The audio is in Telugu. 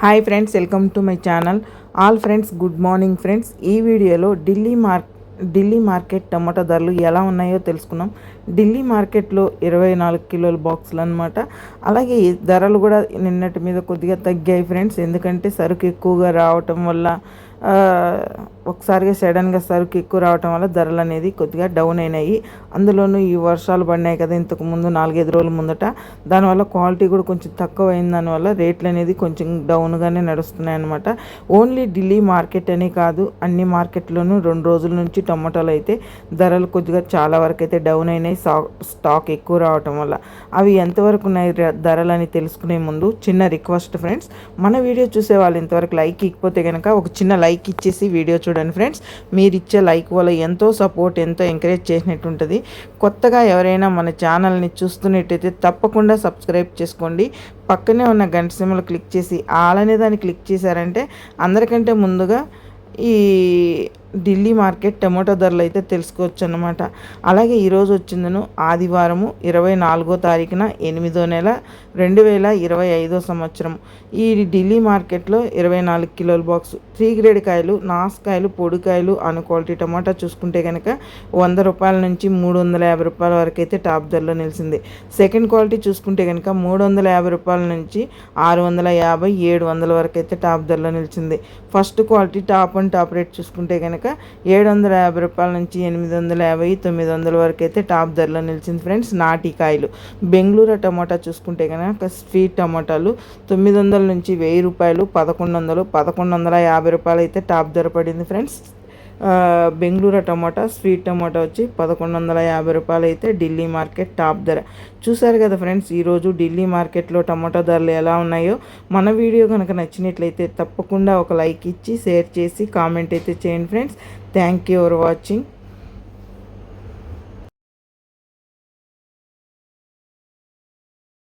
Hi friends welcome to my channel all friends good morning friends ఈ వీడియోలో ఢిల్లీ మార్ ఢిల్లీ మార్కెట్ టమాటా ధరలు ఎలా ఉన్నాయో తెలుసుకున్నాం. ఢిల్లీ మార్కెట్లో ఇరవై నాలుగు కిలోల బాక్సులు అనమాట అలాగే ధరలు కూడా నిన్నటి మీద కొద్దిగా తగ్గాయి ఫ్రెండ్స్ ఎందుకంటే సరుకు ఎక్కువగా రావటం వల్ల ఒకసారిగా సడన్గా సరుకు ఎక్కువ రావటం వల్ల ధరలు అనేది కొద్దిగా డౌన్ అయినాయి. అందులోనూ ఈ వర్షాలు పడినాయి కదా ఇంతకు ముందు నాలుగైదు రోజుల ముందట. దానివల్ల క్వాలిటీ కూడా కొంచెం తక్కువ అయిన దానివల్ల రేట్లు అనేది కొంచెం డౌన్గానే నడుస్తున్నాయి అనమాట ఓన్లీ ఢిల్లీ మార్కెట్ అనే కాదు అన్ని మార్కెట్లోనూ రెండు రోజుల నుంచి టమాటాలు అయితే ధరలు కొద్దిగా చాలా వరకు అయితే డౌన్ అయినాయి స్టాక్ ఎక్కువ రావటం వల్ల. అవి ఎంతవరకు ఉన్నాయి ధరలు అని తెలుసుకునే ముందు చిన్న రిక్వెస్ట్ ఫ్రెండ్స్ మన వీడియో చూసే వాళ్ళు ఇంతవరకు లైక్ ఇకపోతే కనుక ఒక చిన్న లైక్ లైక్ ఇచ్చేసి వీడియో చూడండి ఫ్రెండ్స్. మీరు ఇచ్చే లైక్ వల్ల ఎంతో సపోర్ట్ ఎంతో ఎంకరేజ్ చేసినట్టు ఉంటుంది. కొత్తగా ఎవరైనా మన ఛానల్ని చూస్తున్నట్టయితే తప్పకుండా సబ్స్క్రైబ్ చేసుకోండి. పక్కనే ఉన్న గంట సిమ్మలు క్లిక్ చేసి ఆల్ అనే దాన్ని క్లిక్ చేశారంటే అందరికంటే ముందుగా ఈ ఢిల్లీ మార్కెట్ టమాటో ధరలు అయితే తెలుసుకోవచ్చు అనమాట అలాగే ఈరోజు వచ్చిందను ఆదివారము ఇరవై నాలుగో తారీఖున ఎనిమిదో నెల రెండు వేల ఇరవై ఐదో సంవత్సరం. ఈ ఢిల్లీ మార్కెట్లో ఇరవై నాలుగు కిలోల బాక్స్ త్రీ గ్రేడ్ కాయలు నాసుకాయలు పొడికాయలు అను క్వాలిటీ టమాటా చూసుకుంటే కనుక వంద రూపాయల నుంచి మూడు వందల యాభై రూపాయల వరకు అయితే టాప్ ధరలో నిలిచింది. సెకండ్ క్వాలిటీ చూసుకుంటే కనుక మూడు వందల యాభై రూపాయల నుంచి ఆరు వందల యాభై ఏడు వందల వరకు అయితే టాప్ ధరలో నిలిచింది. First quality top and top rate చూసుకుంటే కనుక ఏడు వందల యాభై రూపాయల నుంచి ఎనిమిది వందల యాభై తొమ్మిది వందల వరకు అయితే టాప్ ధరలో నిలిచింది ఫ్రెండ్స్ నాటి కాయలు. బెంగళూరు టమోటా చూసుకుంటే కనుక స్వీట్ టమోటాలు తొమ్మిది వందల నుంచి వెయ్యి రూపాయలు పదకొండు వందలు పదకొండు వందల యాభై రూపాయలు అయితే టాప్ ధర పడింది ఫ్రెండ్స్. బెంగళూరు టమాటా స్వీట్ టమాటా వచ్చి పదకొండు వందల యాభై రూపాయలు అయితే ఢిల్లీ మార్కెట్ టాప్ ధర. చూసారు కదా ఫ్రెండ్స్ ఈరోజు ఢిల్లీ మార్కెట్లో టమాటా ధరలు ఎలా ఉన్నాయో? మన వీడియో కనుక నచ్చినట్లయితే తప్పకుండా ఒక లైక్ ఇచ్చి షేర్ చేసి కామెంట్ అయితే చేయండి friends. Thank you for watching.